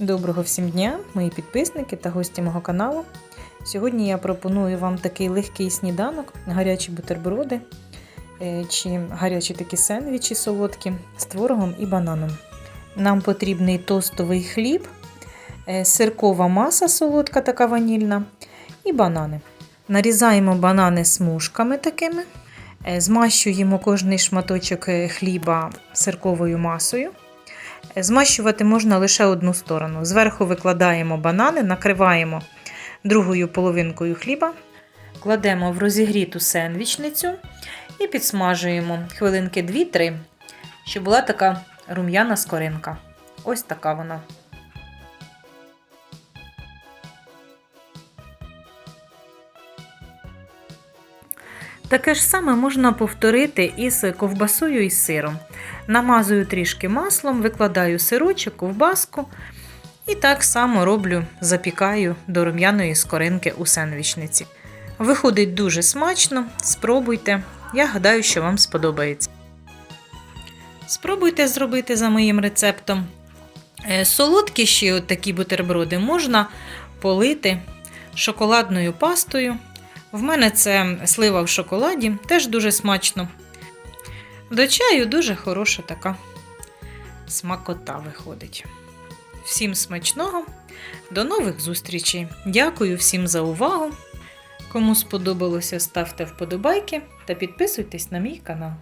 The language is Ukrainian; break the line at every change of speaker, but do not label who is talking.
Доброго всім дня, мої підписники та гості мого каналу. Сьогодні я пропоную вам такий легкий сніданок, гарячі бутерброди е, чи гарячі такі сендвічі солодкі з творогом і бананом. Нам потрібний тостовий хліб, е, сиркова маса солодка, така ванільна, і банани. Нарізаємо банани смужками такими, е, змащуємо кожний шматочок хліба сирковою масою. Змащувати можна лише одну сторону. Зверху викладаємо банани, накриваємо другою половинкою хліба, кладемо в розігріту сендвічницю і підсмажуємо хвилинки 2-3, щоб була така рум'яна скоринка. Ось така вона. Таке ж саме можна повторити із ковбасою і сиром. Намазую трішки маслом, викладаю сирочок, ковбаску. І так само роблю, запікаю до рум'яної скоринки у сендвічниці. Виходить дуже смачно, спробуйте. Я гадаю, що вам сподобається. Спробуйте зробити за моїм рецептом. Е, Солодкі от такі бутерброди можна полити шоколадною пастою. В мене це слива в шоколаді, теж дуже смачно. До чаю дуже хороша така смакота виходить. Всім смачного, до нових зустрічей. Дякую всім за увагу. Кому сподобалося, ставте вподобайки та підписуйтесь на мій канал.